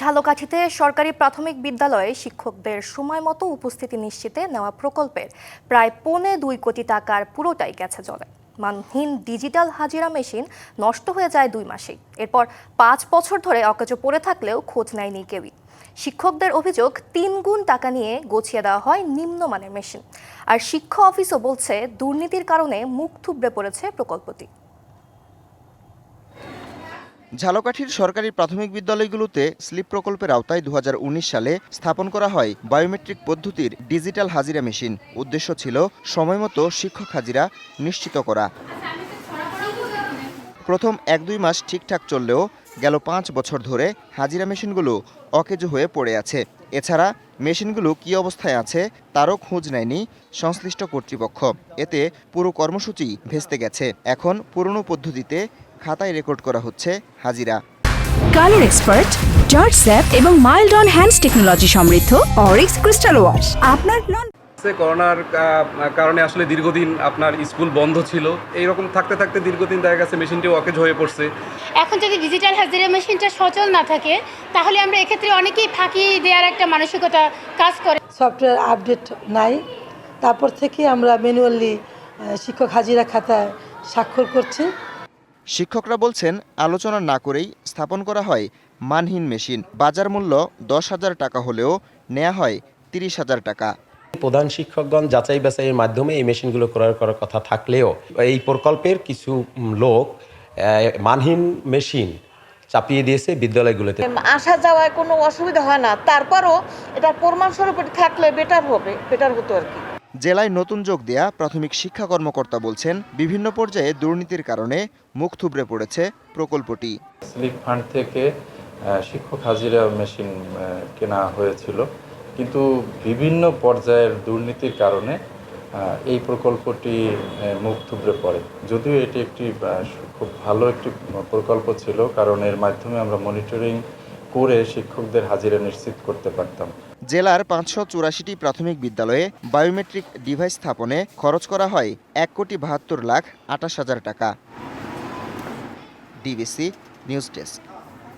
ঝালকাঠিতে সরকারি প্রাথমিক বিদ্যালয়ে শিক্ষকদের সময় মতো উপস্থিতি নিশ্চিতে নেওয়া প্রকল্পের প্রায় পৌনে দুই কোটি টাকার পুরোটাই গেছে জলে। মানহীন ডিজিটাল হাজিরা মেশিন নষ্ট হয়ে যায় দুই মাসেই এরপর পাঁচ বছর ধরে অকেজো পড়ে থাকলেও খোঁজ নেয়নি কেউই। শিক্ষকদের অভিযোগ, তিন গুণ টাকা নিয়ে গছিয়ে দেওয়া হয় নিম্নমানের মেশিন। আর শিক্ষা অফিসও বলছে, দুর্নীতির কারণে মুখ থুবড়ে পড়েছে প্রকল্পটি। ঝালকাঠির সরকারি প্রাথমিক বিদ্যালয়গুলোতে স্লিপ প্রকল্পের আওতায় দু হাজার উনিশ সালে স্থাপন করা হয় বায়োমেট্রিক পদ্ধতির ডিজিটাল হাজিরা মেশিন। উদ্দেশ্য ছিল সময়মতো শিক্ষক হাজিরা নিশ্চিত করা। প্রথম এক দুই মাস ঠিকঠাক চললেও গেল পাঁচ বছর ধরে হাজিরা মেশিনগুলো অকেজো হয়ে পড়ে আছে। এছাড়া মেশিনগুলো কী অবস্থায় আছে তারও খোঁজ নেয়নি সংশ্লিষ্ট কর্তৃপক্ষ। এতে পুরো কর্মসূচি ভেস্তে গেছে। এখন পুরনো পদ্ধতিতে খাতায় রেকর্ড করা হচ্ছে হাজিরা। কালার এক্সপার্ট জর্জ স্যাপ এবং মাইল্ড অন হ্যান্ডস টেকনোলজি সমৃদ্ধ অরিক্স ক্রিস্টাল ওয়াশ। আপনার লন সে করোনার কারণে আসলে দীর্ঘদিন আপনার স্কুল বন্ধ ছিল। এইরকম থাকতে থাকতে দীর্ঘদিন দেখা গেছে মেশিনটি অকেজ হয়ে পড়ছে। এখন যদি ডিজিটাল হাজিরা মেশিনটা সচল না থাকে তাহলে আমরা এক্ষেত্রে অনেকেই ফাঁকি দেওয়ার একটা মানসিকতা কাজ করে। সফটওয়্যার আপডেট নাই। তারপর থেকে আমরা ম্যানুয়ালি শিক্ষক হাজিরা খাতায় স্বাক্ষর করছি। শিক্ষকরা বলছেন আলোচনা না করেই স্থাপন করা হয় মানহীন মেশিন। বাজার মূল্য দশ হাজার টাকা হলেও নেওয়া হয় তিরিশ হাজার টাকা। প্রধান শিক্ষকগণ যাচাই বাছাইয়ের মাধ্যমে এই মেশিনগুলো ক্রয় করার কথা থাকলেও এই প্রকল্পের কিছু লোক মানহীন মেশিন চাপিয়ে দিয়েছে বিদ্যালয়গুলোতে। আসা যাওয়ায় কোনো অসুবিধা হয় না। তারপরও এটা প্রমাণস্বরূপ থাকলে বেটার হবে বেটার হতো আর কি। জেলায় নতুন যোগ দেয়া প্রাথমিক শিক্ষা কর্মকর্তা বলছেন, বিভিন্ন পর্যায়ে দুর্নীতির কারণে মুখ থুবড়ে পড়েছে প্রকল্পটি। স্লিপ ফান্ড থেকে শিক্ষক হাজিরা মেশিন কেনা হয়েছিল। কিন্তু বিভিন্ন পর্যায়ের দুর্নীতির কারণে এই প্রকল্পটি মুখ থুবড়ে পড়ে। যদিও এটি একটি খুব ভালো একটি প্রকল্প ছিল, কারণ এর মাধ্যমে আমরা মনিটরিং করে শিক্ষকদের হাজিরা নিশ্চিত করতে পারতাম। জেলার পাঁচশো চুরাশিটি প্রাথমিক বিদ্যালয়ে বায়োমেট্রিক ডিভাইস স্থাপনে খরচ করা হয় এক কোটি বাহাত্তর লাখ আটাশ হাজার টাকা। DBC news desk.